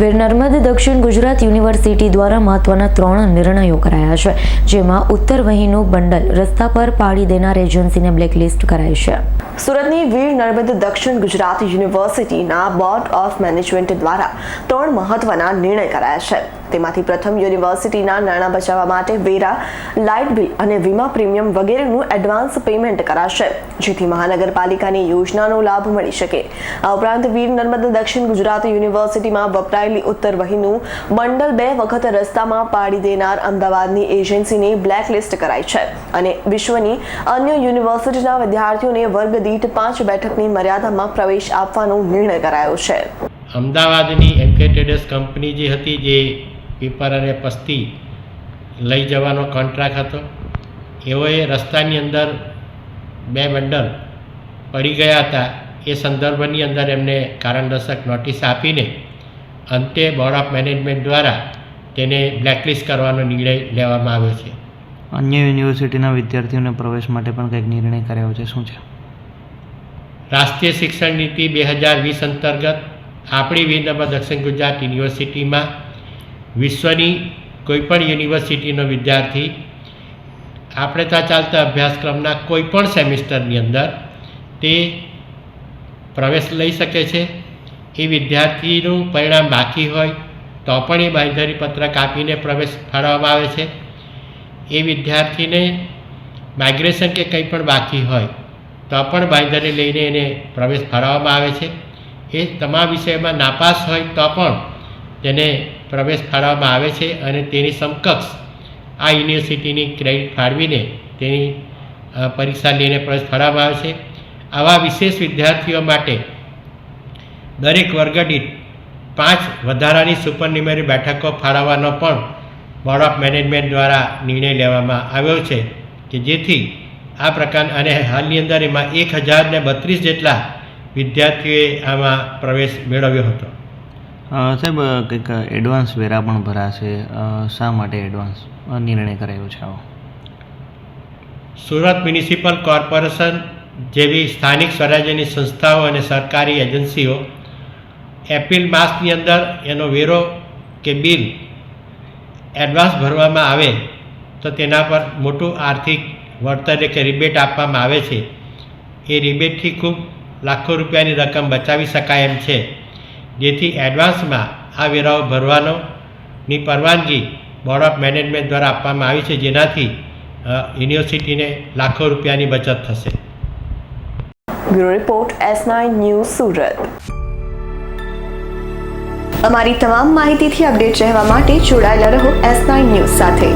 વીર નર્મદ દક્ષિણ ગુજરાત યુનિવર્સિટી દ્વારા મહત્વના ત્રણ નિર્ણયો કરાયા છે, જેમાં ઉત્તર વહીનું બંડલ રસ્તા પર પાડી દેનાર એજન્સીને બ્લેકલિસ્ટ કરાઈ છે. સુરતની વીર નર્મદ દક્ષિણ ગુજરાત યુનિવર્સિટીના બોર્ડ ઓફ મેનેજમેન્ટ દ્વારા ત્રણ મહત્વના નિર્ણય કરાયા છે. તેમાંથી પ્રથમ યુનિવર્સિટીના નાણાં બચાવવા માટે વેરા, લાઇટ બિલ અને વીમા પ્રીમિયમ વગેરેનું એડવાન્સ પેમેન્ટ કરાશે, જેથી મહાનગરપાલિકાની યોજનાનો લાભ મળી શકે. આ ઉપરાંત વીર નર્મદા દક્ષિણ ગુજરાત યુનિવર્સિટીમાં વપરાયેલી ઉત્તર વહીનું બંડલ બે વખત રસ્તામાં પાડી દેનાર અમદાવાદની એજન્સીને બ્લેકલિસ્ટ કરાઈ છે અને વિશ્વની અન્ય યુનિવર્સિટીના વિદ્યાર્થીઓને વર્ગ દીઠ પાંચ બેઠકની મર્યાદામાં પ્રવેશ આપવાનો નિર્ણય કરાયો છે. અમદાવાદની એમકે ટ્રેડર્સ કંપની જે હતી, જે પેપર અને પસ્તી લઈ જવાનો કોન્ટ્રાક્ટ હતો. એઓએ રસ્તાની અંદર બે બંડલ પડી ગયા હતા. એ સંદર્ભની અંદર એમને કારણદર્શક નોટિસ આપીને અંતે બોર્ડ ઓફ મેનેજમેન્ટ દ્વારા તેને બ્લેકલિસ્ટ કરવાનો નિર્ણય લેવામાં આવ્યો છે. અન્ય યુનિવર્સિટીના વિદ્યાર્થીઓને પ્રવેશ માટે પણ કંઈક નિર્ણય કર્યો છે શું છે? રાષ્ટ્રીય શિક્ષણ નીતિ બે હજાર વીસ અંતર્ગત આપણી વિનમ્ર દક્ષિણ ગુજરાત યુનિવર્સિટીમાં વિશ્વની કોઈપણ યુનિવર્સિટીનો વિદ્યાર્થી આપણે ત્યાં ચાલતા અભ્યાસક્રમના કોઈપણ સેમિસ્ટરની અંદર તે પ્રવેશ લઈ શકે છે. એ વિદ્યાર્થીનું પરિણામ બાકી હોય તો પણ એ બાંયધરી પત્રક આપીને પ્રવેશ ફાળવવામાં આવે છે. એ વિદ્યાર્થીને માઇગ્રેશન કે કંઈ પણ બાકી હોય તો પણ બાંયધરી લઈને એને પ્રવેશ ફાળવવામાં આવે છે. એ તમામ વિષયમાં નાપાસ હોય તો પણ તેને પ્રવેશ ફાળવવામાં આવે છે અને તેની સમકક્ષ આ યુનિવર્સિટીની ક્રેડિટ ફાળવીને તેની પરીક્ષા લઈને પ્રવેશ ફાળવવામાં આવે છે. આવા વિશેષ વિદ્યાર્થીઓ માટે દરેક વર્ગદીઠ પાંચ વધારાની સુપરન્યુમરી બેઠકો ફાળવવાનો પણ બોર્ડ ઓફ મેનેજમેન્ટ દ્વારા નિર્ણય લેવામાં આવ્યો છે કે જેથી આ પ્રકાર અને હાલની અંદર એમાં એક હજારને બત્રીસ જેટલા વિદ્યાર્થીઓએ આમાં પ્રવેશ મેળવ્યો હતો. સાહેબ કંઈક એડવાન્સ વેરા પણ ભરાશે. શા માટે એડવાન્સ નિર્ણય કરાયો છે આવો. સુરત મ્યુનિસિપલ કોર્પોરેશન જેવી સ્થાનિક સ્વરાજ્યની સંસ્થાઓ અને સરકારી એજન્સીઓ એપ્રિલ માસની અંદર એનો વેરો કે બિલ એડવાન્સ ભરવામાં આવે તો તેના પર મોટું આર્થિક વળતર કે રિબેટ આપવામાં આવે છે. એ રિબેટથી ખૂબ લાખો રૂપિયાની રકમ બચાવી શકાય એમ છે. જેથી એડવાન્સમાં આ વેરાઓ ભરવાનો ની પરવાનગી બોર્ડ ઓફ મેનેજમેન્ટ દ્વારા આપવામાં આવી છે, જેનાથી યુનિવર્સિટીને લાખો રૂપિયાની બચત થશે. Bureau report, S nine news Surat. અમારી તમામ માહિતીથી અપડેટ રહેવા માટે જોડાયેલા રહો એસ નાઇન ન્યૂઝ સાથે.